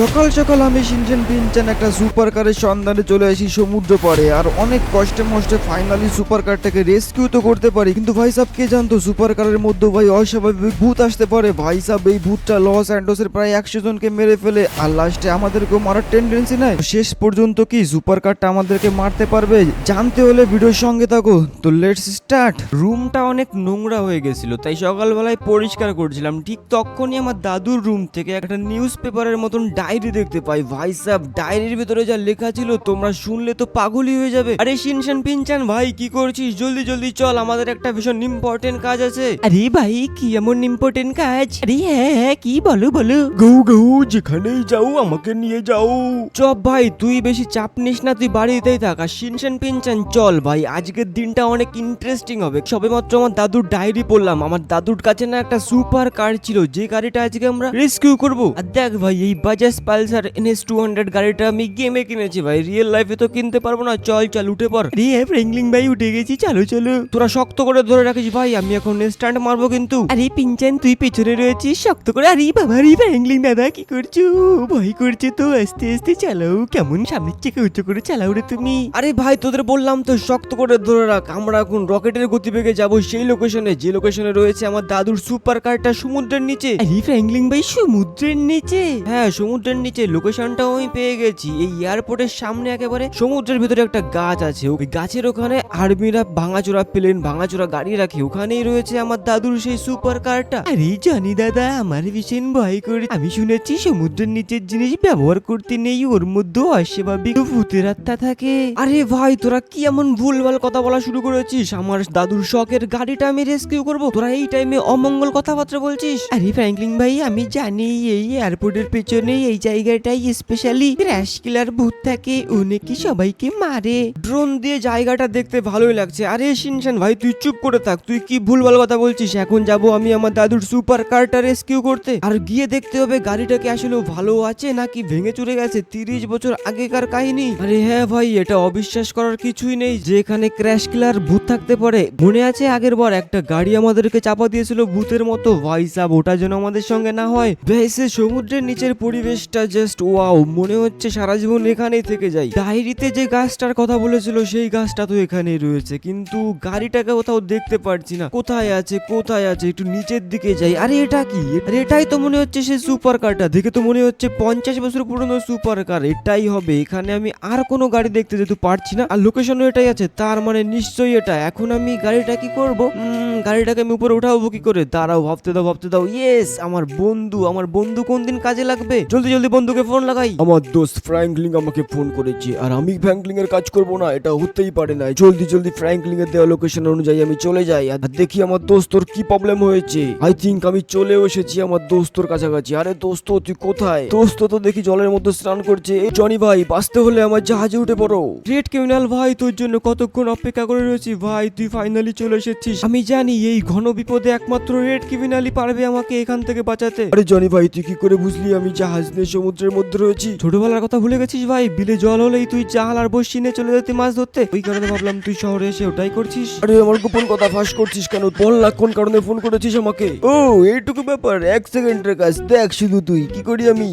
সকাল সকাল আমি সিনচেন পিনচেন একটা সুপার কারের সন্ধানে চলে আসি, সমুদ্র পাড়ে। আর অনেক কষ্টে মষ্টে ফাইনালি সুপার কারটাকে রেস্কিউ তো করতে পারি। কিন্তু ভাই সাহেব কে জানতো সুপার কারের মধ্যে ভাই অস্বাভাবিক ভূত আসতে পারে? ভাই সাহেব এই ভূতটা লস অ্যান্ডোসের প্রায় একশো জনকে মেরে ফেলে। আর লাস্টে আমাদেরকেও মারার টেন্ডেন্সি নাই। শেষ পর্যন্ত কি সুপার কারটা আমাদেরকে মারতে পারবে? জানতে হলে ভিডিওর সঙ্গে থাকো। তো লেটস স্টার্ট রুমটা অনেক নোংরা হয়ে গেছিল, তাই সকালবেলায় পরিষ্কার করছিলাম। ঠিক তখনই আমার দাদুর রুম থেকে একটা নিউজ পেপারের মতন ডায়েরি দেখতে পাই। ভাই সাহেব ডায়েরির ভিতরে যা লেখা ছিল তোমরা শুনলে তো পাগলই হয়ে যাবে। আরে শিনশান পিনচান ভাই কি করছিস? জলদি জলদি চল আমাদের একটা ভীষণ ইম্পর্টেন্ট কাজ আছে। আরে ভাই কি এমন ইম্পর্টেন্ট কাজ? আরে হ্যাঁ হ্যাঁ কি বলো বলো। গৌ গৌ যেখানেই যাও আমাকে নিয়ে যাও। চপ ভাই তুই বেশি চাপ নিস না তুই বাড়িতেই থাক। আর শিনশান পিনচান চল ভাই আজকের দিনটা অনেক ইন্টারেস্টিং হবে। সবেমাত্র আমার দাদুর ডায়েরি পড়লাম। আমার দাদুর কাছে না একটা সুপার কার ছিল যে গাড়িটা আজকে আমরা রেস্কিউ করব। আর দেখ ভাই এই Bajaj Pulsar NS two hundred গাড়িটা আমি গেমে কিনেছি ভাই। রিয়েল লাইফে তো কিনতে পারব না। চল চল উঠে পর আরে হ্যাঁ ফ্র্যাঙ্কলিন ভাই উঠে গেছি। চলো চলো। তোরা শক্ত করে ধরে রাখিস ভাই আমি এখন স্ট্যান্ড মারবো কিন্তু। আরে পিনচান তুই পেছনে রয়েছিস শক্ত করে। আরে বাবা রে ফ্র্যাঙ্কলিন দাদা কি করছ? ভয় করছে তো আস্তে আস্তে চালাও। কেমন সামনের চেকে উঁচু করে চালাও রে তুমি। আরে ভাই তোদের বললাম তো শক্ত করে ধরে রাখ। আমরা এখন রকেটের গতিবেগে যাব সেই লোকেশনে যে লোকেশনে রয়েছে আমার দাদুর সুপার কারটা সমুদ্রের নিচে। আরে ফ্র্যাঙ্কলিন ভাই সমুদ্রের নিচে? হ্যাঁ সমুদ্রের নিচে লোকেশনটাও আমি পেয়ে গেছি। এই এয়ারপোর্টের সামনে একেবারে সমুদ্রের ভিতরে একটা গাছ আছে। ওই গাছের ওখানে আর্মিরা ভাঙাচোরা প্লেন ভাঙাচোরা গাড়ি রাখে। ওখানেই রয়েছে আমার দাদুর সেই সুপার কারটা আরে জানি দাদা আমার ভীষণ ভয় করে। আমি শুনেছি সমুদ্রের নিচের জিনিস ব্যবহার করতে নেই ওর মধ্যে অস্বাভাবিক ভূতের আত্মা থাকে। আরে ভাই তোরা কি এমন ভুলভাল কথা বলা শুরু করেছিস? আমার দাদুর শখের গাড়িটা আমি রেস্কিউ করব। তোরা এই টাইমে অমঙ্গল কথাবার্তা বলছিস? আরে ফ্র্যাঙ্কলিন ভাই আমি জানি এই এয়ারপোর্টের পেছনে এই জায়গাটাই স্পেশালি ক্র্যাশ কিলার ভূত থাকে ও নাকি সবাইকে মারে? ড্রোন দিয়ে জায়গাটা দেখতে ভালোই লাগছে। আরে শিনশান ভাই, তুই চুপ করে থাক, তুই কি ভুল ভুলভাল কথা বলছিস? এখন যাব আমি আমার দাদুর সুপার কারটা রেস্কিউ করতে। আর গিয়ে দেখতে হবে গাড়িটাকে আসলে ভালো আছে নাকি ভেঙে চুরে গেছে। তিরিশ বছর আগেকার কাহিনী। আরে হ্যাঁ ভাই, এটা অবিশ্বাস করার কিছুই নেই। যে এখানে ক্র্যাশ কিলার ভূত থাকতে পারে, মনে আছে আগের বার একটা গাড়ি আমাদেরকে চাপা দিয়েছিল ভূতের মতো? ভাই সাব, ওটা যেন আমাদের সঙ্গে না হয়। ভেসে সমুদ্রের নিচের পরিবেশটা জাস্ট ওয়াও মনে হচ্ছে সারা জীবন এখানেই থেকে যাই। ডায়েরিতে যে গাছটার কথা বলেছিল, সেই গাছটা তো এখানেই রয়েছে। কিন্তু গাড়িটাকে কোথাও দেখতে পারছি না। কোথায় আছে কোথায় আছে, একটু নিচের দিকে যাই। আরে এটা কি? আরে এটাই তো মনে হচ্ছে সেই সুপার কারটা দেখে তো মনে হচ্ছে পঞ্চাশ বছর পুরনো সুপার কার এটাই হবে। এখানে আমি আর কোনো গাড়ি দেখতে যেতে পারছি না। আর লোকেশনও এটাই আছে। তার মানে নিশ্চয়ই এটা। এখন আমি গাড়িটা কি করব? গাড়িটাকে আমি উপরে উঠাবো কি করে? দাঁড়াও, ভাবতে দাও ভাবতে দাও। ইয়েস আমার বন্ধু। আমার বন্ধু কোন দিন কাজে লাগবে? জলদি জলদি জলদি বন্ধুকে ফোন লাগাই। আমার দোস্ত ফ্র্যাঙ্কলিং আমাকে ফোন করেছে আর আমি ফ্র্যাঙ্কলিং এর কাজ করব না এটা হতেই পারে না। জলদি জলদি ফ্র্যাঙ্কলিং এর দেওয়া লোকেশন অনুযায়ী আমি চলে যাই আর দেখি আমার দোস্তর কি প্রবলেম হয়েছে। আই থিংক আমি চলেও এসেছি আমার দোস্তর কাছাকাছি। আরে দোস্ত তুই কোথায়? দোস্ত তো দেখি জলের মধ্যে স্নান করছে। এই জনি ভাই বাঁচতে হলে আমার জাহাজে উঠে পড়ো। রেড ক্রিমিনাল ভাই তোর জন্য কতক্ষণ অপেক্ষা করে রয়েছি? ভাই তুই ফাইনালি চলে এসেছিস। আমি জানি এই ঘন বিপদে একমাত্র রেড ক্রিমিনালই পারবে আমাকে এখান থেকে বাঁচাতে। আরে জনি ভাই তুই কি করে বুঝলি আমি জাহাজ নিয়ে সমুদ্রের মধ্যে রয়েছি। ছোটবেলার কথা ভুলে গেছিস ভাই? বিলে জল হলেই তুই চাল আর বসি নিয়ে চলে যেতে মাছ ধরতে। ওই কারণে ভাবলাম তুই শহরে এসে ওটাই করছিস। আরে আমার গোপন কথা ফাঁস করছিস কেন? বল না কোন কারণে ফোন করেছিস আমাকে? ও এইটুকু ব্যাপার। এক সেকেন্ডের কাজ। দেখ শুধু তুই কি করি আমি?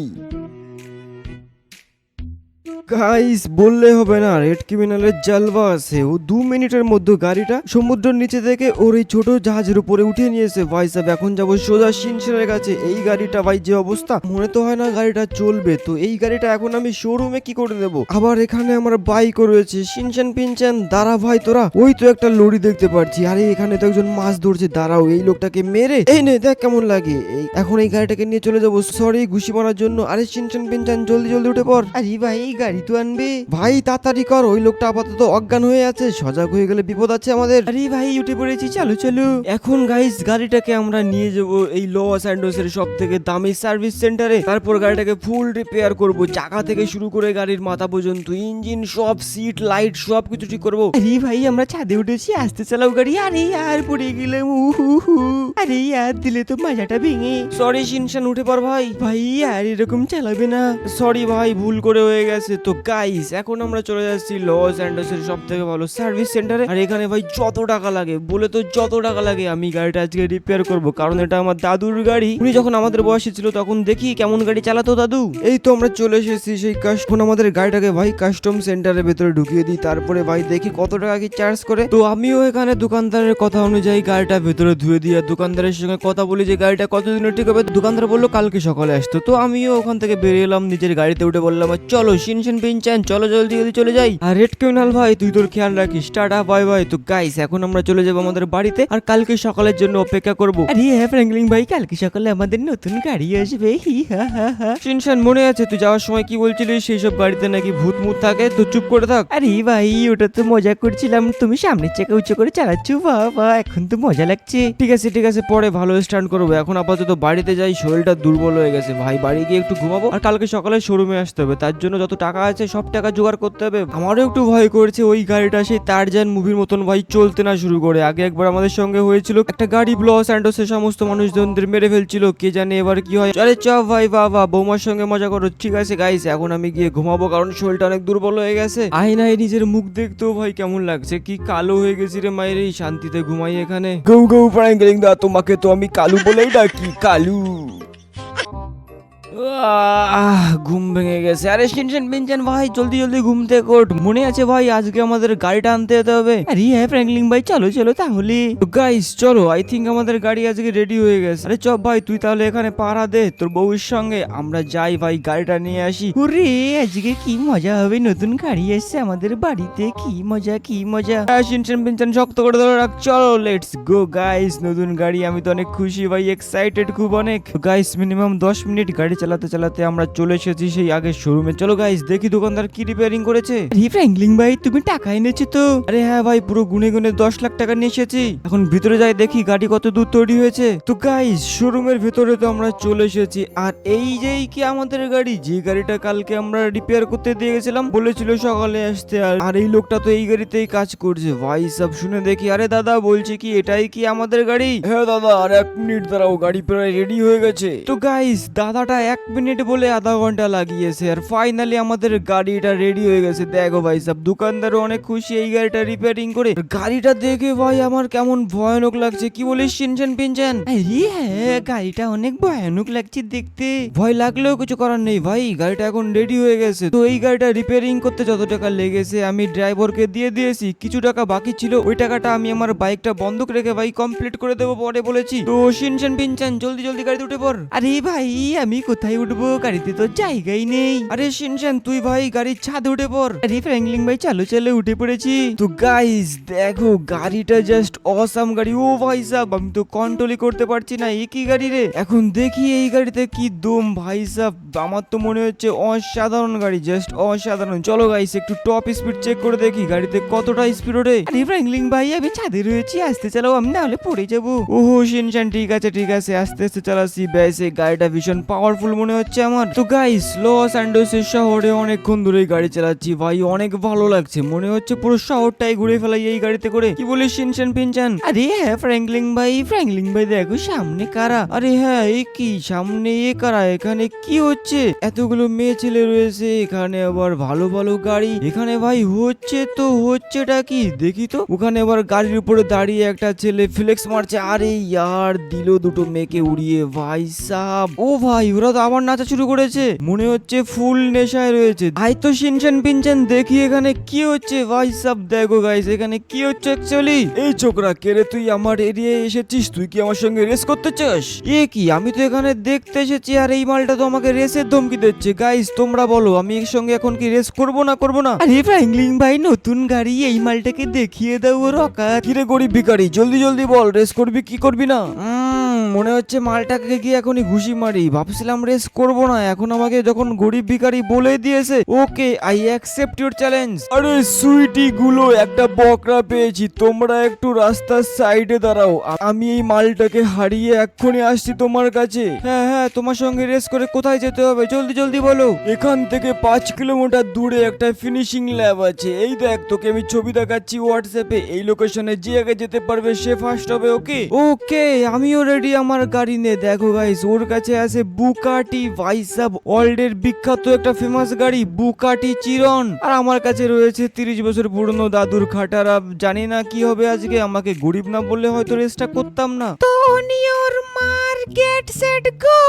গাইস বললে হবে না রেড ক্রিমিনালের জালবা আছে। ও দু মিনিটের মধ্যে গাড়িটা সমুদ্রের নিচে থেকে ওর এই ছোট জাহাজের উপরে উঠিয়ে নিয়েছে ভাই সাহেব, এখন যাব সোজা সিনসেনের কাছে। এই গাড়িটা, ভাই, যে অবস্থা, মনে তো হয় না গাড়িটা চলবে। তো এই গাড়িটা এখন আমি শোরুমে কি করে দেবো আবার এখানে আমার বাইকও রয়েছে। সিনচেন পিনচেন দাঁড়া ভাই তোরা। ওই তো একটা লরি দেখতে পাচ্ছি আরে, এখানে তো একজন মাছ ধরছে। দাঁড়াও, এই লোকটাকে মেরে, এই নে, দেখ কেমন লাগে। এই, এখন এই গাড়িটাকে নিয়ে চলে যাব। সরি ঘুষি মারার জন্য। আরে সিনচেন পিনচেন জলদি জলদি উঠে পড়। আরে, ভাই, এই গাড়ি তো আনবে? ভাই, তাড়াতাড়ি কর, ওই লোকটা আপাতত অজ্ঞান হয়ে আছে, সজাগ হয়ে গেলে বিপদ আছে আমাদের। আরে ভাই, উঠে পড়েছি, চলো চলো। এখন গাইস গাড়িটাকে আমরা নিয়ে যাব এই লস অ্যান্ডোসের সব থেকে দামি সার্ভিস সেন্টারে তারপর গাড়িটাকে ফুল রিপেয়ার করব, চাকা থেকে শুরু করে গাড়ির মাথা পর্যন্ত ইঞ্জিন সব সিট লাইট সব কিছু ঠিক করব। আরে ভাই, আমরা ছাদে উঠেছি, আসতে চালাও গাড়ি, আরে আর পড়ে গেলাম উহু আরে আর দিলে তো মাজাটা ভেঙে। সরি শিনশান, উঠে পর ভাই। ভাই, আর এরকম চালাবে না। সরি ভাই, ভুল করে হয়ে গেছে তো গাইস এখন আমরা চলে যাচ্ছি লস অ্যান্ডোসের সব থেকে ভালো সার্ভিস সেন্টারে আর এখানে ভাই যত টাকা লাগে, বলে তো যত টাকা লাগে, আমি গাড়িটা আজকে রিপেয়ার করব। কারণ এটা আমার দাদুর গাড়ি। উনি যখন আমাদের বয়সে ছিল, তখন দেখি কেমন গাড়ি চালাতো দাদু। এই তো আমরা চলে এসেছি সেই কাস্টম আমাদের গাড়িটাকে ভাই কাস্টম সেন্টারের ভেতরে ঢুকিয়ে দিই। তারপরে ভাই দেখি কত টাকা কি চার্জ করে। তো আমিও এখানে দোকানদারের কথা অনুযায়ী গাড়িটা ভেতরে ধুয়ে দিই। আর দোকানদারের সঙ্গে কথা বলি যে গাড়িটা কতদিনে ঠিক হবে? দোকানদার বলল, কালকে সকালে আসতো। তো আমিও ওখান থেকে বেরিয়ে এলাম, নিজের গাড়িতে উঠে বললাম, "আর চলো শিনশন পিনচান চলো জলদি জলদি চলে যাই। আর রেড কিউনাল ভাই তুই তোর খেয়াল রাখিস। Tata bye bye. তো গাইস এখন আমরা চলে যাব আমাদের বাড়িতে আর কালকে সকালের জন্য অপেক্ষা করব। আরে হ্যাঁ ফ্র্যাঙ্কলিন ভাই কালকে সকালে আমাদের নতুন গাড়ি আসবে। হি হা হা হা। মনে আছে তুই যাওয়ার সময় কি বলছিলিস? সেই সব গাড়িতে নাকি ভূত মুত থাকে? তো চুপ করে থাক। আরে ভাই ওটা তো মজা করছিলাম। তুমি সামনের চাকা উঁচু করে চালাচ্ছ বাবা এখন তো মজা লাগছে। ঠিক আছে ঠিক আছে পরে ভালো স্ট্যান্ড করব। এখন আপাতত বাড়িতে যাই শরীরটা দুর্বল হয়ে গেছে। ভাই বাড়ি গিয়ে একটু ঘুমাবো। আর কালকে সকালে শোরুমে আসতে হবে। তার জন্য যত টাকা আছে, সব টাকা জোগাড় করতে হবে। আমারও একটু ভয় করছে ওই গাড়িটা, সেই তারজান মুভির মতন ভাই চলতে না শুরু করে। আগে একবার আমাদের সঙ্গে হয়েছিল, একটা গাড়ি ব্লস অ্যান্ড সে সমস্ত মানুষজনদের মেরে ফেলছিল, কে জানে এবার কি হয়। চলে চ ভাই বাবা বৌমার সঙ্গে মজা করো। ঠিক আছে গাইস এখন আমি গিয়ে ঘুমাবো, কারণ শরীরটা অনেক দুর্বল হয়ে গেছে। আয়নায় নিজের মুখ দেখতেও ভাই কেমন লাগছে, কি কালো হয়ে গেছি রে মায়ের এই শান্তিতে ঘুমাই এখানে। গৌ গৌ দা তোমাকে তো আমি কালু বলেই ডাকি, কালু। ঘুম ভেঙে গেছে। আরে টেনশন পেনশন ভাই জলদি জলদি ঘুম থেকে ওঠ। মনে আছে ভাই আজকে আমাদের গাড়িটা আনতে যেতে হবে? আরে হ্যাঁ ফ্র্যাঙ্কলিন ভাই চলো চলো তাহলে। গাইস চলো আই থিঙ্ক আমাদের গাড়ি আজকে রেডি হয়ে গেছে। আরে চপ ভাই তুই তাহলে এখানে পাড়া দে তোর বউয়ের সঙ্গে। আমরা যাই ভাই গাড়িটা নিয়ে আসি। ওরে আজকে কি মজা হবে? নতুন গাড়ি এসছে আমাদের বাড়িতে। কি মজা কি মজা। টেনশন পেনশন শক্ত করে ধরে রাখ। চলো লেটস গো গাইস নতুন গাড়ি। আমি তো অনেক খুশি ভাই এক্সাইটেড খুব অনেক। গাইস মিনিমাম দশ মিনিট গাড়ি চালাতে চালাতে আমরা চলে এসেছি সেই আগের শোরুমে চলো গাইস দেখি দোকানদার কি রিপেয়ারিং করেছে। ফ্র্যাঙ্কলিন ভাই তুমি টাকা এনেছো তো। আরে হ্যাঁ ভাই পুরো গুনে গুনে দশ লাখ টাকা নিয়ে এসেছি। এখন ভিতরে যাই দেখি গাড়ি কত দূর তৈরি হয়েছে। তো গাইস শোরুমের ভিতরে তো আমরা চলে এসেছি। আর এই যেই কি আমাদের গাড়ি যে গাড়িটা কালকে আমরা রিপেয়ার করতে দিয়ে গেছিলাম বলেছিল সকালে আসতে। আর আর এই লোকটা তো এই গাড়িতেই কাজ করছে। ভাই সব শুনে দেখি আরে দাদা বলছে কি এটাই কি আমাদের গাড়ি? হ্যাঁ দাদা আর এক মিনিট দাঁড়াও গাড়ি প্রায় রেডি হয়ে গেছে। তো গাইস দাদাটা এক মিনিট বলে আধা ঘণ্টা লাগিয়েছে আর ফাইনালি আমাদের গাড়িটা রেডি হয়ে গেছে। দেখো ভাই সব দোকানদারও অনেক খুশি এই গাড়িটা রিপেয়ারিং করে। গাড়িটা দেখে ভাই আমার কেমন ভয়ানক লাগছে কি বলিস শিনছেন পিনছেন হ্যাঁ গাড়িটা অনেক ভয়ানক লাগছে দেখতে। ভয় লাগলেও কিছু করার নেই ভাই গাড়িটা এখন রেডি হয়ে গেছে। তো এই গাড়িটা রিপেয়ারিং করতে যত টাকা লেগেছে আমি ড্রাইভারকে দিয়ে দিয়েছি কিছু টাকা বাকি ছিল ওই টাকাটা আমি আমার বাইকটা বন্ধক রেখে ভাই কমপ্লিট করে দেবো পরে বলেছি। তো শিনছেন পিনছেন জলদি জলদি গাড়িতে উঠে পর আরে ভাই আমি কোথায় উঠবো? গাড়িতে তো জায়গাই নেই। আরে শিনছেন তুই ভাই গাড়ির ছাদ উঠে পর আরে ফ্র্যাঙ্কলিন ভাই, চালো চালো উঠে পড়েছি। তো গাইস দেখো, গাড়িটা জাস্ট অসাম গাড়ি। ও ভাই সাহেব আমি তো কন্ট্রোলই করতে পারছি না, এ কি গাড়ি রে? এখন দেখি এই গাড়িতে কি দম, ভাই সাহেব আমার তো মনে হচ্ছে অসাধারণ গাড়ি জাস্ট অসাধারণ। চলো গাইস একটু টপ স্পিড চেক করে দেখি গাড়িতে কতটা স্পিড ওঠে। আরে ফ্র্যাঙ্কলিন ভাই, আমি ছাদে রয়েছি, আসতে চালাও, আমি না হলে পড়ে যাব। ওহো শিনশান ঠিক আছে ঠিক আছে, আস্তে আস্তে চালাচ্ছি। ব্যাস, এই গাড়িটা ভীষণ পাওয়ারফুল মনে হচ্ছে আমার। তো গাইস লস অ্যান্ডোসের শহরে অনেকক্ষণ ধরে গাড়ি চালাচ্ছি। ভাই, অনেক ভালো লাগছে। মনে হচ্ছে পুরো শহরটাই ঘুরে ফেলাই এই গাড়িতে করে। কি বলিস শিনশান পিনচান আরে হ্যাঁ ফ্র্যাঙ্কলিন ভাই ফ্র্যাঙ্কলিন ভাই দেখো, সামনে কারা? আরে হ্যাঁ এই কি? সামনে এ কারা? এখানে কি হচ্ছে? এতগুলো মেয়ে ছেলে রয়েছে, এখানে আবার ভালো ভালো গাড়ি। এখানে ভাই, হচ্ছে তো হচ্ছেটা কি? দেখি তো। ওখানে আবার গাড়ির উপরে দাঁড়িয়ে একটা ছেলে ফ্লেক্স মারছে। আরে ইয়ার, দিল দুটো মেয়েকে উড়িয়ে। ভাই সাব। ও ভাই, ওরা তো আবার নাচা শুরু করেছে। মনে হচ্ছে ফুল নেশায় রয়েছে। ভাই তো শিনশান পিনশান দেখি এখানে কি হচ্ছে? ভাই সাব দেখো গাইস এখানে কি হচ্ছে অ্যাকচুয়ালি এই ছোকরা কে রে তুই আমার এরিয়ায় এসেছিস? তুই কি আমার সঙ্গে রেস করতে চাস? এ কি আমি তো এখানে দেখতে এসেছি আর এই মালটা তো আমাকে রেসের ধমকি দিচ্ছে। গাইস তোমরা বলো আমি এর সঙ্গে এখন কি রেস করব না করব না? আরে ফ্র্যাঙ্কলিন ভাই নতুন গাড়ি এই মালটাকে দেখিয়ে দাও ওর অকাত কিরে গরিব ভিখারি জলদি জলদি বল রেস করবি কি করবি না? মনে হচ্ছে মালটাকে গিয়ে এখনই ঘুষি মারি। ভাবছিলাম রেস করব না, এখন আমাকে যখন গরিব ভিখারি বলে দিয়েছে, okay I accept your challenge আরে সুইটি গুলো একটা বকরা পেয়েছি, তোমরা একটু রাস্তার সাইডে দাঁড়াও। আমি এই মালটাকে হারিয়ে এক্ষুনি আসছি তোমার কাছে। হ্যাঁ হ্যাঁ তোমার সঙ্গে রেস করে কোথায় যেতে হবে? জলদি জলদি বলো। এখান থেকে পাঁচ কিলোমিটার দূরে একটা ফিনিশিং ল্যাব আছে। এই দেখ, তোকে আমি ছবি দেখাচ্ছি হোয়াটসঅ্যাপে এই লোকেশনে যে আগে যেতে পারবে, সে ফার্স্ট হবে ওকে ওকে আমিও রেডি আমার গাড়ি নে। দেখো গাইস ওর কাছে আছে বুকাটি ভাইসাব ওয়ার্ল্ডের বিখ্যাত একটা ফেমাস গাড়ি বুকাটি চিরন আর আমার কাছে রয়েছে তিরিশ বছর পুরনো দাদুর খাটারা। জানি না কি হবে আজকে আমাকে গরিব না বললে হয়তো রেসটা করতাম না। তো নিয়োর মার গেট সেট গো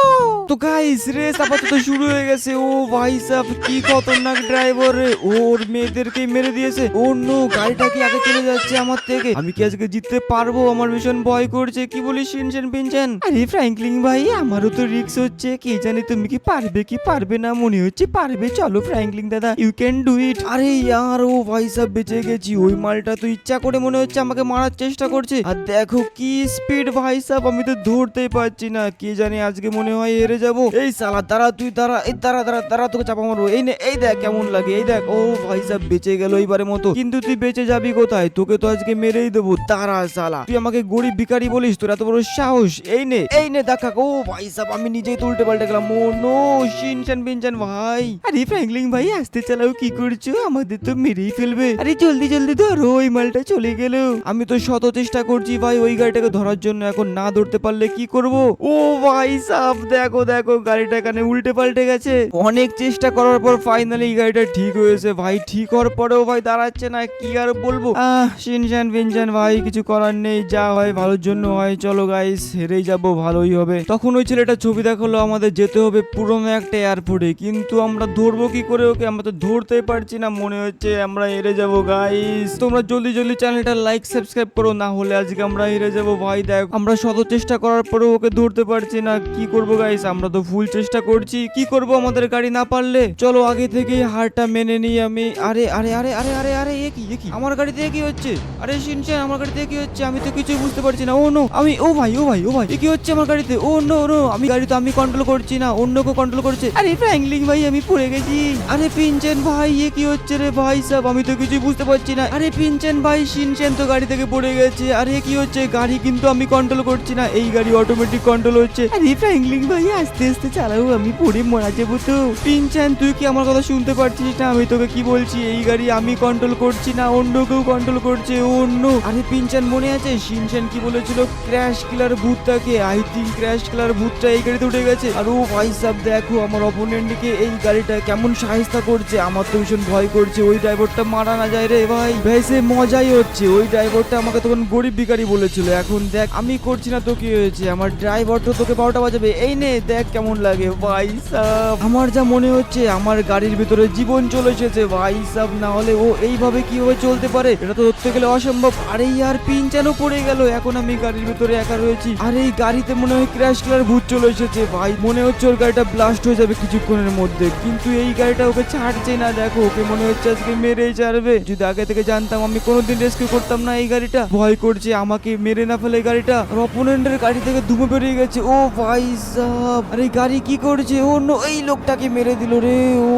তো গাইস রেস আপাতত শুরু হয়ে গেছে। ও ভাই সাহ কি খতরনাক ড্রাইভার রে। ওর মেয়েদেরকে মেরে দিয়েছে। ও নো গাড়িটা কি আগে চলে যাচ্ছে আমার থেকে? আমি কি আজকে জিততে পারব? আমার ভীষণ ভয় করছে। কি বলিস শিনশন পিনশন আরে ফ্র্যাঙ্কলিন ভাই, আমারও তো রিক্স হচ্ছে। কে জানি তুমি কি পারবে কি পারবে না, মনে হচ্ছে পারবে। চলো ফ্র্যাঙ্কলিন দাদা ইউ ক্যান ডু ইট আরে ইয়ার, ও ভাই সাহ বেঁচে গেছি। ওই মালটা তো ইচ্ছা করে মনে হচ্ছে আমাকে মারার চেষ্টা করছে। আর দেখো কি স্পিড ভাই সাহ আমি তো ধরতেই পারছি না। কে জানি আজকে মনে হয় হেরে যাব। এই সালা দাঁড়া তুই, দাঁড়া, এই দাঁড়া দাঁড়া দাঁড়া, তোকে চাপা মারবো। এই নে, এই দেখ কেমন লাগে, এই দেখ। ও ভাই সাহ বেঁচে গেল এইবারের মতো। কিন্তু তুই বেঁচে যাবি কোথায়? তোকে তো আজকে মেরেই দেবো। দাঁড়া সালা তুই আমাকে গরিব ভিখারি বলিস, তোর এত বড় সাহস। এই নে এই নে দেখা ও ভাই সাহ আমি নিজেই তো উল্টে পাল্টে গেলাম। ও নো শিনশান পিনশান ভাই। আরে ফ্র্যাঙ্কলিন ভাই আসতে চালাও কি করছ? আমাদের তো মেরেই ফেলবে। আরে জলদি জলদি ধরো ওই মালটা চলে গেল। আমি তো শত চেষ্টা করছি ভাই ওই গাড়িটাকে ধরার জন্য। এখন না ধরতে পারলে কি করব? ও ভাই সাহ দেখো দেখো গাড়িটা এখানে উল্টে পাল্টে গেছে। অনেক চেষ্টা করার পর ফাইনালি এই গাড়িটা ঠিক হয়েছে ভাই। ঠিক হওয়ার পরেও ভাই দাঁড়াচ্ছে না কি আর বলব? আহ শিনশান বিনশান ভাই কিছু করার নেই যা হয় ভালোর জন্য হয়। চলো গাইস হেরেই যাব, ভালোই হবে। তখন ওই ছেলেটা ছবি দেখাল, আমাদের যেতে হবে পুরনো একটা এয়ারপোর্টে কিন্তু আমরা ধরবো কি করে ওকে? আমরা তো ধরতেই পারছি না, মনে হচ্ছে আমরা হেরে যাব গাইস তোমরা জলদি জলদি চ্যানেলটা লাইক সাবস্ক্রাইব করো, না হলে আজকে আমরা হেরে যাব, ভাই। দেখ, আমরা শত চেষ্টা করার পরেও ওকে ধরতে পারছি না। কি করব গাইস আমরা তো ফুল চেষ্টা করছি। কি করব আমাদের গাড়ি না পারলে? চলো, আগে থেকেই হারটা মেনে নিই আমি। আরে আরে আরে আরে আরে আরে, এ কি এ কি? আমার গাড়িতে কি হচ্ছে? আরে শিনশান আমার গাড়িতে কি হচ্ছে? আমি তো কিছুই বুঝতে পারছি না। ও নো আমি, ও, ভাই ও ভাই, ও ভাই কি হচ্ছে আমার গাড়িতে? ও নো নো আমি গাড়ি তো আমি কন্ট্রোল করছি না অন্য কেউ কন্ট্রোল করছে। আরে ফ্র্যাঙ্কলিন ভাই, আমি পড়ে গেছি। আরে পিনচেন ভাই, এ কি হচ্ছে রে ভাই সব? আমি তো কিছুই বুঝতে পারছি না। আরে পিনচেন ভাই শিনচেন তো গাড়ি থেকে পড়ে গেছে। আরে কি হচ্ছে? গাড়ি কিন্তু আমি কন্ট্রোল করছি না। এই গাড়ি অটোমেটিক কন্ট্রোল হচ্ছে। আরে ফ্র্যাঙ্কলিন ভাই, আস্তে আস্তে চালাও, আমি পড়ে মারা যাব তো। পিনচেন তুই কি আমার কথা শুনতে পারছিস না? আমি তোকে কি বলছি? এই গাড়ি আমি কন্ট্রোল করছি না অন্য কেউ কন্ট্রোল করছে অন্য আরে পিনচেন মনে আছে? শিনচেন কি বলেছিল? ক্র্যাশ কিলার ভূতটাকে আই থিঙ্ক ক্র্যাশ কিলার ভূতটা এই গাড়িতে উঠে গেছে। আর ও ভাই সাব দেখো, আমার অপোনেন্টকে এই গাড়িটা কেমন সাহিস্তা করছে। আমার তো ভীষণ ভয় করছে, ওই ড্রাইভারটা মারা না যায় রে ভাই। ভাই, সে মজাই হচ্ছে। ওই ড্রাইভারটা আমাকে তখন গরিব ভিখারি বলেছিল। এখন দেখ, আমি করছি না তো কি হয়েছে? আমার ড্রাইভার তো তোকে বারোটা বাজাবে। এই নে, দেখ কেমন লাগে। ভাই সাব আমার যা মনে হচ্ছে, আমার গাড়ির ভিতরে জীবন চলে এসেছে। ভাই সাব না হলে ও এইভাবে কীভাবে চলতে পারে? এটা তো ধরতে গেলে অসম্ভব। আরে ইয়ার পিন চালও পড়ে গেল। এখন আমি গাড়ির ভিতরে একা রয়েছি। আর এই গাড়িতে মনে হয় ক্র্যাশ কিলার ভূত চলে এসেছে। ভাই, মনে হচ্ছে ওর গাড়িটা ব্লাস্ট হয়ে যাবে কিছুক্ষণের মধ্যে। কিন্তু এই গাড়িটা ওকে ছাড়ছে না, দেখো, ওকে মনে হচ্ছে আজকে মেরেই ছাড়বে। যদি আগে থেকে জানতাম আমি কোনোদিন রেস্কিউ করতাম না এই গাড়িটা। ভয় করছে, আমাকে মেরে না ফেলে গাড়িটা। আর অপোনেন্টের গাড়ি থেকে ধুমে বেরিয়ে গেছে। ও ভাই সাব আরে গাড়ি কি করছে? ও নো এই লোকটাকে মেরে দিল রে। ও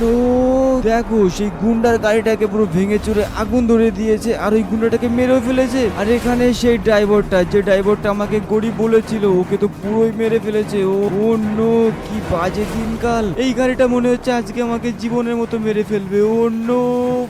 নো দেখো, সেই গুন্ডার গাড়িটাকে পুরো ভেঙে চুরে আগুন ধরে দিয়েছে আর ওই গুন্ডাটাকে মেরেও ফেলেছে। আর এখানে সেই ড্রাইভারটা, যে ড্রাইভারটা আমাকে গরিব বলেছিল, ওকে তো পুরোই মেরে ফেলেছে। ও নো, কি বাজে দিনকাল। এই গাড়িটা মনে হচ্ছে আজকে আমাকে জীবনের মতো মেরে ফেলবে। নো,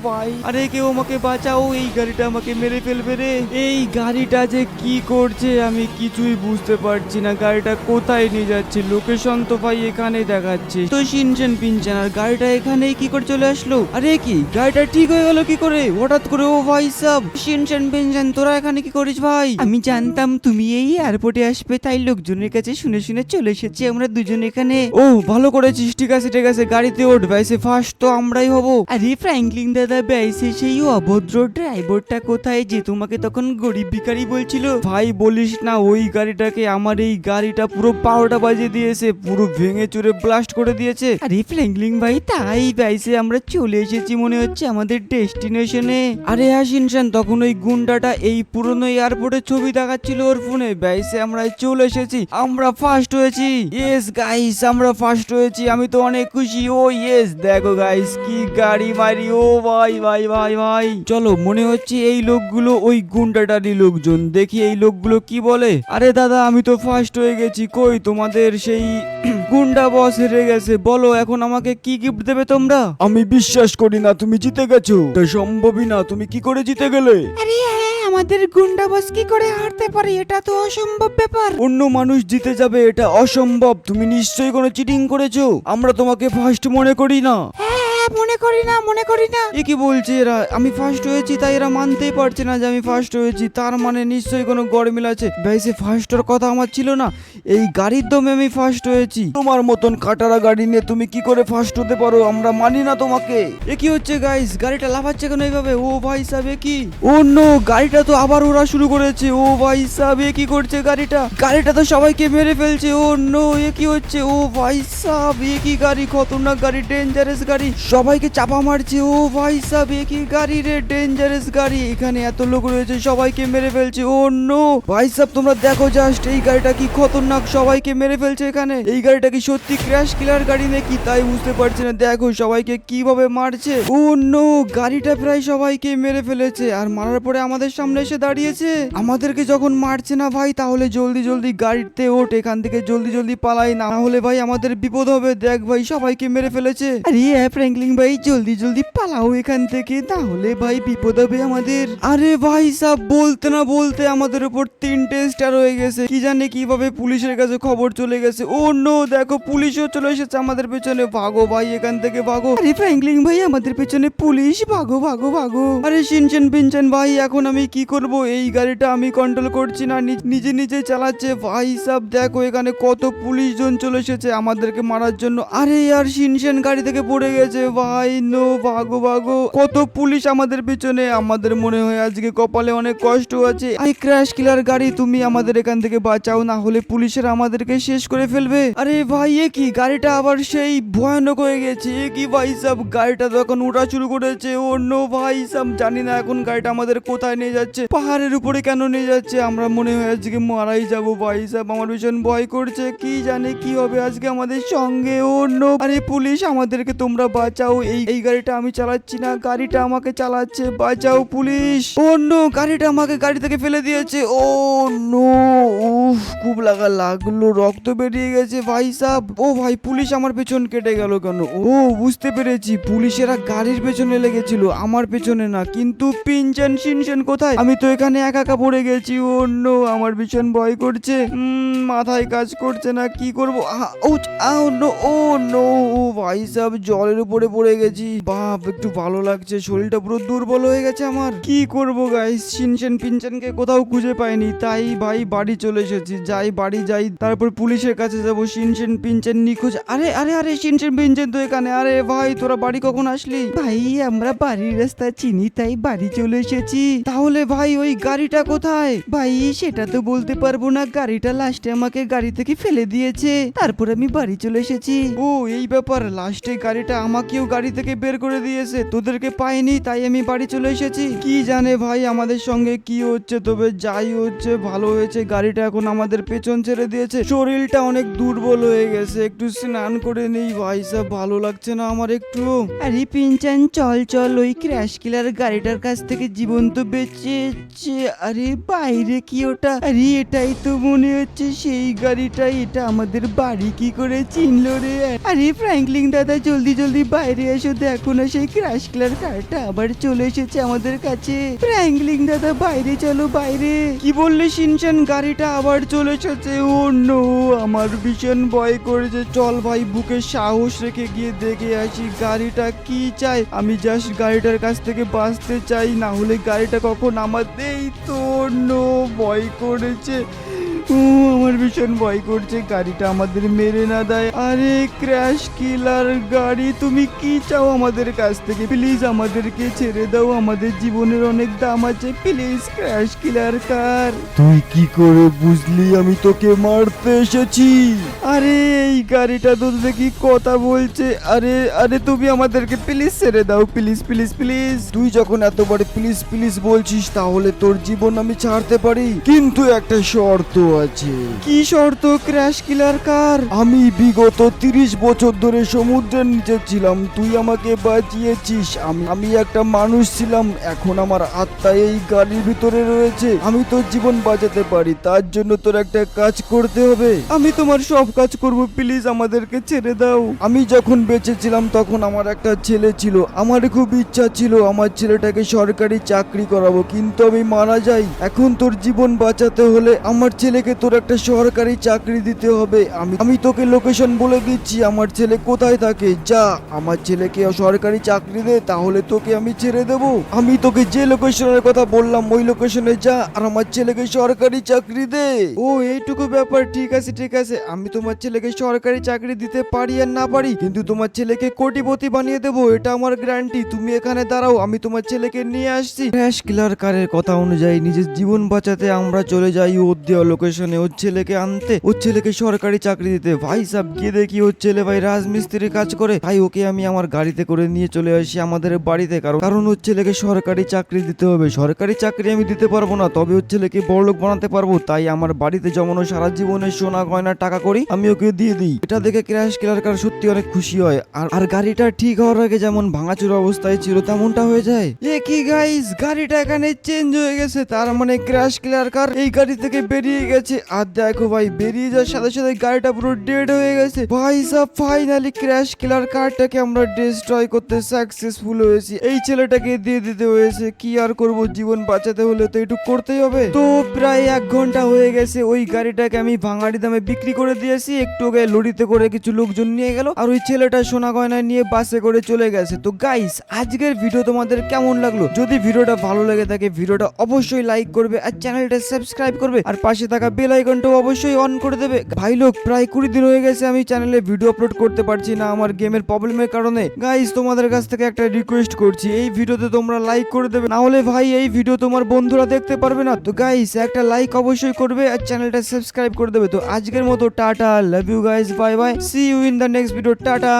ভাই। আরে কেউ আমাকে বাঁচাও, এই গাড়িটা আমাকে মেরে ফেলবে রে। এই গাড়িটা যে কি করছে, আমি কিছুই বুঝতে পারছি না। গাড়িটা কোথায় নিয়ে যাচ্ছে? লোকেশন তো ভাই এখানেই দেখাচ্ছে। তো শিনচেন পিনচেন, আর গাড়িটা এখানেই কি করে চলে আসলো। আরে কি গাড়িটা ঠিক হয়ে গেল কি করে? হঠাৎ করে ও ভাই সব শিনচেন পিনচেন তোরা এখানে কি করিস ভাই? আমি জানতাম তুমি এই এয়ারপোর্টে আসবে তাই লোকজনের কাছে শুনে শুনে চলে এসেছি আমরা দুজন এখানে। ও ভালো করেছিস ঠিক আছে ঠিক আছে গাড়িতে ওঠ ভাইসে ফার্স্ট তো আমরাই হব। আরে ফ্র্যাঙ্কলিন দাদা বেসে সেই অভদ্র ড্রাইভারটা কোথায় যে তোমাকে তখন গরিব ভিখারি বলছিল? ভাই বলিস না ওই গাড়িটাকে আমার এই গাড়িটা পুরো বারোটা বাজিয়ে দিয়েছে পুরো ভেঙে চুরে ব্লাস্ট করে দিয়েছে। আরে ফ্র্যাঙ্কলিন ভাই তাই বেসে আমরা চলে এসেছি মনে হচ্ছে আমাদের ডেস্টিনেশনে। আরে হ্যাঁ শিনশান তখন ওই গুন্ডাটা এই পুরনো এয়ারপোর্টের ছবি দেখাচ্ছিল ওর ফোনে। বাইসে আমরা চলে এসেছি। আমরা ফার্স্ট হয়েছি। ইয়েস গাইস আমরা ফার্স্ট হয়েছি। আমি তো অনেক খুশি। ও ইয়েস দেখো গাইস কি গাড়ি মারি ও, ভাই ভাই ভাই ভাই। চলো, মনে হচ্ছে এই লোকগুলো ওই গুন্ডাটারই লোকজন। দেখি এই লোকগুলো কি বলে। আরে দাদা, আমি তো ফার্স্ট হয়ে গেছি। কই তোমাদের সেই গুন্ডা বস হেরে গেছে। বলো, এখন আমাকে কি গিফট দেবে তোমরা? আমি বিশ্বাস করি না তুমি জিতে গেছো। এটা সম্ভবই না তুমি কি করে জিতে গেলে? আরে হ্যাঁ আমাদের গুন্ডা বস কি করে হারতে পারে এটা তো অসম্ভব ব্যাপার। অন্য মানুষ জিতে যাবে এটা অসম্ভব তুমি নিশ্চয়ই কোনো চিটিং করেছ। আমরা তোমাকে ফার্স্ট মনে করি না। হ্যাঁ, মনে করি না, মনে করি না। এ কি বলছে এরা? আমি ফার্স্ট হয়েছি, তাই এরা মানতেই পারছে না যে আমি ফার্স্ট হয়েছি। তার মানে নিশ্চয়ই কোনো গড়মিল আছে। ভাই, সে ফার্স্টের কথা আমার ছিল না। এই গাড়ির দমে আমি ফার্স্ট হয়েছি। তোমার মতন কাটারা গাড়ি নিয়ে তুমি কি করে ফার্স্ট হতে পারো? আমরা মানি না তোমাকে। এ কি হচ্ছে গাইস গাড়িটা লাফাচ্ছে কেন এইভাবে? ও ভাই সাহেব কি? ও নো গাড়িটা তো আবার ওরা শুরু করেছে। ও ভাই সাহেব কি করছে গাড়িটা? গাড়িটা তো সবাইকে মেরে ফেলছে। ও নো এ কি হচ্ছে? ও ভাই সাহেব, এ কি গাড়ি? খতরনাক গাড়ি ডেঞ্জারাস গাড়ি। সবাইকে চাপা মারছে। ও ভাই সাহেব কি গাড়ি রে? ডেঞ্জারাস গাড়ি। এখানে এত লোক রয়েছে, সবাইকে মেরে ফেলছে। ও নো ভাই সাহেব, তোমরা দেখো জাস্ট এই গাড়িটা কি খতরনাক, সবাইকে মেরে ফেলছে এখানে। এই গাড়িটা কি সত্যি ক্র্যাশ কিলার গাড়ি নাকি? তাই বুঝতে পারছি না। দেখো সবাইকে কীভাবে মারছে। ও নো গাড়িটা প্রায় সবাইকে মেরে ফেলেছে। আর মারার পরে আমাদের সামনে এসে দাঁড়িয়েছে। আমাদেরকে যখন মারছে না ভাই, তাহলে জলদি জলদি গাড়িতে ওঠ। এখান থেকে জলদি জলদি পালাই না। হলে ভাই আমাদের বিপদ হবে। দেখ ভাই, সবাইকে মেরে ফেলেছে। আরে হ্যাঁ ভাই, জলদি জলদি পালাও এখান থেকে, তাহলে ভাই বিপদ হবে আমাদের। আরে ভাই, সব বলতে না বলতে আমাদের উপর তিনটে স্টার হয়ে গেছে। কি জানে কীভাবে পুলিশের কাছে খবর চলে গেছে। ও নো, দেখো, পুলিশও চলে এসেছে আমাদের পেছনে। ভাগো ভাই, এখান থেকে ভাগো। আরে ফ্র্যাঙ্কলিন ভাই, আমাদের পেছনে পুলিশ, ভাগো ভাগো ভাগো। আরে শিনচেন পিনচেন ভাই, এখন আমি কি করব? এই গাড়িটা আমি কন্ট্রোল করছি না নিজ- নিজে চালাচ্ছে। ভাই, সব দেখো, এখানে কত পুলিশ জন চলে এসেছে আমাদেরকে মারার জন্য। আরে, আর শিনচেন গাড়ি থেকে পড়ে গেছে। ভাই, নো, ভাগো ভাগো। কত পুলিশ আমাদের পিছনে, আমাদের মনে হয় আজকে কপালে অনেক কষ্ট আছে। এই ক্র্যাশ কিলার গাড়ি, তুমি আমাদের এখান থেকে বাঁচাও, না হলে পুলিশের আমাদেরকে শেষ করে ফেলবে। আরে ভাই, এ কি? গাড়িটা আবার সেই ভয়ানক হয়ে গেছে। এ কি ভাই সব? গাড়িটা তো এখন ওঠা শুরু করেছে। অন্য ভাই সব, জানি না এখন গাড়িটা আমাদের কোথায় নিয়ে যাচ্ছে। পাহাড়ের উপরে কেন নিয়ে যাচ্ছে? আমরা মনে হয় আজকে মারাই যাব ভাই সব। আমার ভীষণ ভয় করছে। কি জানে কি হবে আজকে আমাদের সঙ্গে? অন্য আরে পুলিশ, আমাদেরকে তোমরা বাঁচাও, এই এই গাড়িটা আমি চালাচ্ছি না, গাড়িটা আমাকে চালাচ্ছে, বাঁচাও পুলিশ। অন্য গাড়িটা আমাকে গাড়ি থেকে ফেলে দিয়েছে। ও নো, উফ, খুব লাগা লাগল, রক্ত বেরিয়ে গেছে, ভাই সাহ ও ভাই, পুলিশ আমার পেছন কেটে গেল কেন? ও, বুঝতে পেরেছি, পুলিশেরা গাড়ির পেছনে লেগেছিল, আমার পেছনে না, কিন্তু পিনচেন শিনচেন কোথায়? আমি তো এখানে একা একা পড়ে গেছি, ও নো, আমার ভীষণ ভয় করছে। মাথায় কাজ করছে না, কি করব? নো, ও নো, ও ভাই সাহেব জলের উপরে পড়ে গেছি। বাপ একটু ভালো লাগছে শরীরটা পুরো দুর্বল হয়ে গেছে আমার। কি করব গাইস শিনচেন পিনচেনকে কোথাও খুঁজে পাইনি। তাই ভাই বাড়ি চলে এসেছি। যাই বাড়ি যাই তারপর পুলিশের কাছে যাব। শিনচেন পিনচেন নিখোঁজ। আরে আরে আরে শিনচেন পিনচেন তো এখানে। আরে ভাই তোরা বাড়ি কখন আসলি? ভাই আমরা বাড়ির রাস্তা চিনি তাই বাড়ি চলে এসেছি। তাহলে ভাই ওই গাড়িটা কোথায়? ভাই সেটা তো বলতে পারব না। গাড়িটা লাস্টে আমাকে গাড়ি থেকে ফেলে দিয়েছে। তারপর আমি বাড়ি চলে এসেছি। ও এই ব্যাপার। লাস্টে গাড়িটা আমাকেও গাড়ি থেকে বের করে দিয়েছে, তোদেরকে পাইনি, তাই আমি বাড়ি চলে এসেছি। কি জানে ভাই, আমাদের সঙ্গে কি হচ্ছে, তবে যাই হচ্ছে, ভালো হয়েছে, গাড়িটা এখন আমাদের পেছন ছেড়ে দিয়েছে। শরীরটা অনেক দুর্বল হয়ে গেছে, একটু স্নান করে নেই ভাই, সব ভালো লাগছে না আমার একটু। আরে পিনচান, চল চল, ওই ক্র্যাশ কিলার গাড়িটার কাছ থেকে জীবন তো বেঁচেছে আরে বাইরে কি ওটা? আরে এটাই তো মনে হচ্ছে, সেই গাড়িটা, এটা আমাদের বাড়ি কি করে চিনলো রে? আরে ফ্র্যাঙ্কলিং দাদা, জলদি জলদি বাইরে এসো দেখো না সেই ক্র্যাশ ক্লার কারটা আবার চলে এসেছে আমাদের কাছে। ফ্র্যাঙ্কলিং দাদা, বাইরে চলো, বাইরে। কি বললে শিনচান গাড়িটা আবার চলে এসেছে। নো আমার ভীষণ ভয় করেছে। চল ভাই, বুকে সাহস রেখে গিয়ে দেখে আসি গাড়িটা কি চাই আমি জাস্ট গাড়িটার কাছ থেকে বাঁচতে চাই, না হলে গাড়িটা কখন আমাদেরই তো নো ভয় করেছে। আমার ভীষণ ভয় করছে গাড়িটা আমাদের মেরে না দেয়। আরে ক্র্যাশ কিলার গাড়ি তুমি কি চাও আমাদের কাছ থেকে? প্লিজ আমাদেরকে ছেড়ে দাও আমাদের জীবনের অনেক দাম আছে। প্লিজ ক্র্যাশ কিলার কার? তুই কি করে বুঝলি? আমি তোকে মারতে এসেছি। আরে এই গাড়িটা তো দেখি কথা বলছে? আরে আরে তুমি আমাদেরকে প্লিজ ছেড়ে দাও। প্লিজ প্লিজ প্লিজ তুই যখন এতবার প্লিজ প্লিজ বলছিস তাহলে তোর জীবন আমি ছাড়তে পারি। কিন্তু একটা শর্ত আছে। কি শর্ত ক্র্যাশ কিলার কার আমি বিগত তিরিশ বছর ধরে সমুদ্রের নিচে ছিলাম, তুই আমাকে বাঁচিয়েছিস। আমি আমি একটা মানুষ ছিলাম, এখন আমার আত্মা এই গাড়ির ভিতরে রয়েছে। আমি তোর জীবন বাঁচাতে পারি, তার জন্য তোর একটা কাজ করতে হবে। আমি তোমার সব কাজ করব প্লিজ আমাদেরকে ছেড়ে দাও। আমি যখন বেঁচে ছিলাম তখন আমার একটা ছেলে ছিল, আমার খুব ইচ্ছা ছিল আমার ছেলেটাকে সরকারি চাকরি করাবো, কিন্তু আমি মারা যাই। এখন তোর জীবন বাঁচাতে হলে আমার ছেলেকে তোর একটা সরকারি চাকরি দিতে হবে। আমি আমি তোকে লোকেশন বলে দিচ্ছি, আমার ছেলে কোথায় থাকে? যা, আমার ছেলেকে সরকারি চাকরি দে, তাহলে তোকে আমি ছেড়ে দেব। আমি তোকে যে লোকেশনের কথা বললাম, ওই লোকেশনে যা, আর আমার ছেলেকে সরকারি চাকরি দে। ও, এইটুকু ব্যাপার, ঠিক আছে ঠিক আছে। আমি তোমার ছেলেকে সরকারি চাকরি দিতে পারি আর না পারি, কিন্তু তোমার ছেলেকে কোটিপতি বানিয়ে দেবো, এটা আমার গ্যারান্টি তুমি এখানে দাঁড়াও, আমি তোমার ছেলেকে নিয়ে আসছি। ক্র্যাশ কিলার কারের কথা অনুযায়ী নিজের জীবন বাঁচাতে আমরা চলে যাই ওর দেওয়া লোকেশনে ওর ছেলেকে আনতে ওর ছেলেকে সরকারি চাকরি দিতে। ভাই সাহেব গিয়ে দেখি ওর ছেলে ভাই রাজমিস্ত্রির কাজ করে। তাই ওকে আমি আমার গাড়িতে করে নিয়ে চলে আসি আমাদের বাড়িতে, কারণ কারণ ওর ছেলেকে সরকারি চাকরি দিতে হবে। সরকারি চাকরি আমি দিতে পারব না, তবে ওর ছেলেকে বড়লোক বানাতে পারব। তাই আমার বাড়িতে জমানো সারা জীবনের সোনা গয়না টাকা করি, আমি ওকে দিয়ে দিই। এটা দেখে ক্র্যাশ কিলার কার সত্যি অনেক খুশি হয়। আর আর গাড়িটা ঠিক হওয়ার আগে যেমন ভাঙাচুর অবস্থায় ছিল, তেমনটা হয়ে যায়। এ কি গাইস গাড়িটা এখানে চেঞ্জ হয়ে গেছে, তার মানে ক্র্যাশ কিলার কার এই গাড়ি থেকে বেরিয়ে গেছে। আর দেখো ভাই, বেরিয়ে যাওয়ার সাথে সাথে গাড়িটা পুরো ডেড হয়ে গেছে। ভাই সব ফাইনালি ক্র্যাশ কিলার কারটাকে আমরা ডিস্ট্রয় করতে সাকসেসফুল হয়েছি। এই ছেলেটাকে দিয়ে দিতে হয়েছে। কি আর করব, জীবন বাঁচাতে হলে তো একটু করতেই হবে। তো প্রায় এক ঘণ্টা হয়ে গেছে, ওই গাড়িটাকে আমি ভাঙাড়ি দামে বিক্রি করে দিয়েছি। একটু আগে লরিতে করে কিছু লোকজন নিয়ে গেল আর ওই ছেলেটা সোনা গয়না নিয়ে বাসে করে চলে গেছে। তো গাইস আজকের ভিডিও তোমাদের কেমন লাগল? যদি ভিডিওটা ভালো লেগে থাকে ভিডিওটা অবশ্যই লাইক করবে আর চ্যানেলটা সাবস্ক্রাইব করবে। আর পাশে থাকা বেল আইকনটাও অবশ্যই অন করে দেবে। ভাই লোক, প্রায় কুড়ি দিন হয়ে গেছে আমি চ্যানেলে ভিডিও আপলোড করতে পারছি না, আমার গেমের প্রবলেমের কারণে। গাইস তোমাদের কাছ থেকে একটা রিকোয়েস্ট করছি, এই ভিডিওতে তোমরা লাইক করে দেবে। না হলে ভাই, এই ভিডিও তোমার বন্ধুরা দেখতে পারবে না। তো গাইস একটা লাইক অবশ্যই করবে আর চ্যানেলটা সাবস্ক্রাইব করে দেবে। তো আজকের মতো tata love you guys bye bye see you in the next video tata.